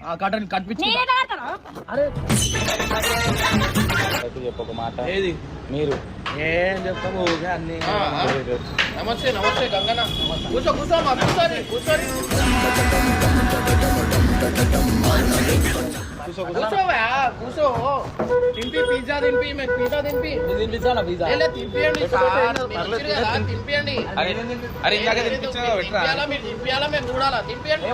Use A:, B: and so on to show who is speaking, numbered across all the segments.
A: ఆ
B: మాట.
A: ఏది?
B: మీరు.
A: ఏం చెప్తాము అన్ని.
C: నమస్తే నమస్తే గంగన్న. కూర్చో కూర్చోని కూర్చోని కూర్చోవా? కూర్చో. తింపి పిజ్జా తింపి మీకు పిజ్జా తింపి.
A: తినిపించాలా పిజ్జా
C: కదా, తినిపియండి
B: అరే ఇందాక
C: తినిపియాలా, మీరు మేము చూడాలా? తినిపియండి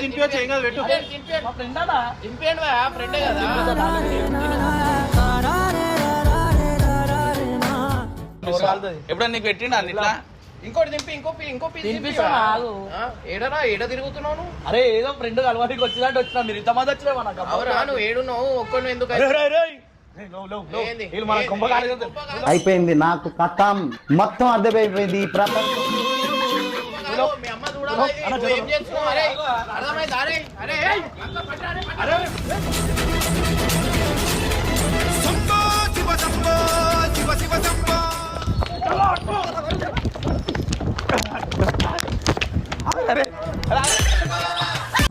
B: తినిపించచ్చు ఏం కాదు పెట్టు.
A: ఫ్రెండ్
C: కదా.
B: ఎప్పుడన్నా నీకు పెట్టిండా ఇట్లా?
C: ఇంకోటి తింపి ఇంకో పి- ఇంకో. ఏడరా? ఏడ తిరుగుతున్నావు నువ్వు?
A: అరే ఏదో ఫ్రెండ్ కలవానికి వచ్చినట్టు వచ్చినా. మీరు ఇంతమంది వచ్చినా నాకు
C: ఏడున్నావు? ఒక్కడు ఎందుకు.
D: అయిపోయింది నాకు కథం. మొత్తం అర్థమైపోయింది ఈ ప్రపంచం.
C: అరే? అరే,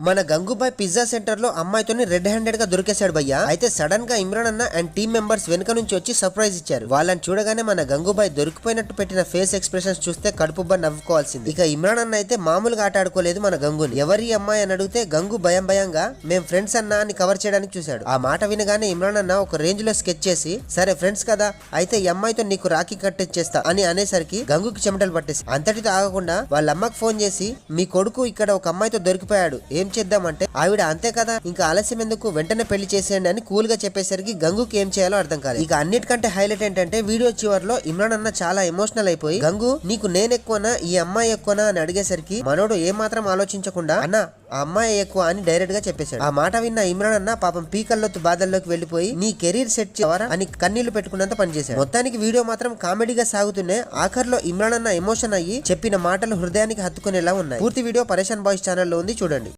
E: మన గంగుబాయ్ పిజ్జా సెంటర్లో అమ్మాయితోని రెడ్ హ్యాండెడ్గా దొరికేశాడు భయ్య. అయితే సడన్గా ఇమ్రాన్ అన్న అండ్ టీమ్ మెంబర్స్ వెనుక నుంచి వచ్చి సర్ప్రైజ్ ఇచ్చారు. వాళ్ళని చూడగానే మన గంగుబాయ్ దొరికిపోయినట్టు పెట్టిన ఫేస్ ఎక్స్ప్రెషన్స్ చూస్తే కడుపుబ్బ నవ్వుకోవాల్సింది. ఇక ఇమ్రాన్ అన్న అయితే మామూలుగా ఆట ఆడుకోలేదు మన గంగుని. ఎవరి అమ్మాయి అని అడిగితే గంగు భయం భయంగా మేము ఫ్రెండ్స్ అన్నా అని కవర్ చేయడానికి చూశాడు. ఆ మాట వినగానే ఇమ్రాన్ అన్న ఒక రేంజ్లో స్కెచ్ చేసి సరే ఫ్రెండ్స్ కదా అయితే ఈ అమ్మాయితో నీకు రాఖీ కట్టేచ్చేస్తా అని అనేసరికి గంగుకి చెమటలు పట్టేసి అంతటితో ఆగకుండా వాళ్ళ అమ్మకు ఫోన్ చేసి మీ కొడుకు ఇక్కడ ఒక అమ్మాయితో దొరికిపోయాడు. ఏం చేద్దామంటే ఆవిడ అంతే కదా? ఇంకా ఆలస్యం ఎందుకు? వెంటనే పెళ్ళి చేసేయండి అని కూల్గా చెప్పేసరికి గంగుకి ఏం చేయాలో అర్థం కాదు ఇక అన్నిటికంటే హైలైట్ ఏంటంటే వీడియో చివరిలో ఇమ్రాన్ అన్న చాలా ఎమోషనల్ అయిపోయి గంగు నీకు నేను ఎక్కువనా? ఈ అమ్మాయి ఎక్కువనా? అని అడిగేసరికి మనోడు ఏ మాత్రం ఆలోచించకుండా అన్న ఆ అమ్మాయి ఎక్కువ అని డైరెక్ట్గా చెప్పేశాడు. ఆ మాట విన్న ఇమ్రాన్ అన్న పాపం పీకల్లోతు బాధల్లోకి వెళ్ళిపోయి నీ కెరీర్ సెట్ చేయవరా అని కన్నీళ్ళు పెట్టుకున్నంత పనిచేశాడు. మొత్తానికి వీడియో మాత్రం కామెడీగా సాగుతూనే ఆఖర్లో ఇమ్రాన్ అన్న ఎమోషన్ అయ్యి చెప్పిన మాటలు హృదయానికి హత్తుకునేలా ఉన్నాయి. పూర్తి వీడియో పరేషాన్ బాయ్స్ ఛానల్లో ఉంది చూడండి.